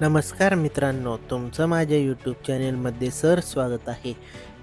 नमस्कार मित्रांनो तुमचं माझ्या यूट्यूब चॅनेलमध्ये सर स्वागत आहे.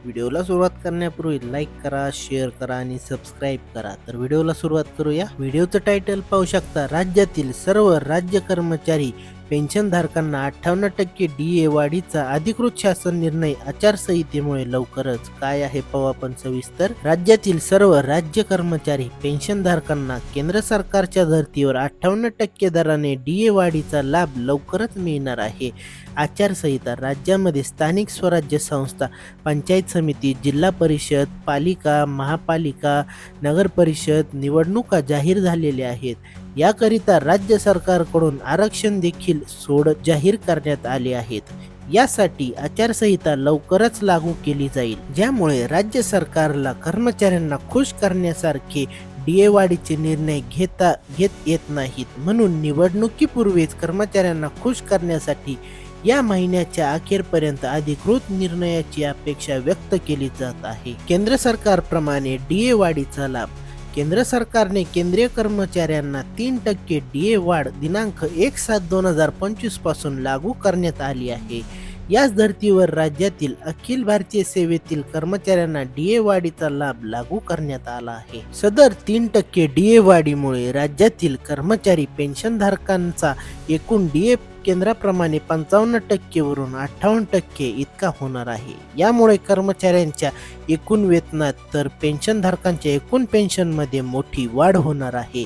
व्हिडिओला सुरुवात करण्यापूर्वी लाईक करा शेअर करा आणि सबस्क्राईब करा. तर व्हिडिओला सुरुवात करूया. व्हिडिओचं टायटल पाहू शकता राज्यातील सर्व राज्य कर्मचारी पेन्शनधारकांना अठ्ठावन्न टक्के डी ए वाढीचा अधिकृत शासन निर्णय आचारसंहितेमुळे लवकरच. काय आहे पाहू आपण सविस्तर. राज्यातील सर्व राज्य कर्मचारी पेन्शनधारकांना केंद्र सरकारच्या धर्तीवर अठ्ठावन्न टक्के दराने डी ए वाढीचा लाभ लवकरच मिळणार आहे. आचारसंहिता राज्यामध्ये स्थानिक स्वराज्य संस्था पंचायत समिती जिल्हा परिषद पालिका महापालिका नगर परिषद निवडणुका जाहीर झालेल्या आहेत. याकरिता राज्य सरकारकडून आरक्षण देखील सोड जाहीर करण्यात आले आहेत. यासाठी आचारसंहिता लवकरच लागू केली जाईल. ज्यामुळे राज्य सरकारला कर्मचाऱ्यांना खुश करण्यासारखे डीए निर्णय घेता घेत येत नाहीत. म्हणून निवडणुकीपूर्वीच कर्मचाऱ्यांना खुश करण्यासाठी या महिन्याच्या अखेरपर्यंत अधिकृत निर्णयाची अपेक्षा व्यक्त केली जात आहे. केंद्र सरकारप्रमाणे डीए वाढीचा लाभ केंद्र सरकारने केंद्रीय कर्मचाऱ्यांना तीन टक्के डी ए वाढ दिनांक एक सात दोन हजार पंचवीसपासून लागू करण्यात आली आहे. याच धर्तीवर राज्यातील अखिल भारतीय सेवेतील कर्मचाऱ्यांना डीए वाढीचा लाभ लागू करण्यात आला आहे. सदर तीन टक्के डीए वाढीमुळे राज्यातील कर्मचारी पेन्शनधारकांचा एकूण डीए केंद्राप्रमाणे पंचावन्न टक्केवरून अठ्ठावन्न टक्के इतका होणार आहे. यामुळे कर्मचाऱ्यांच्या एकूण वेतनात तर पेन्शनधारकांच्या एकूण पेन्शनमध्ये मोठी वाढ होणार आहे.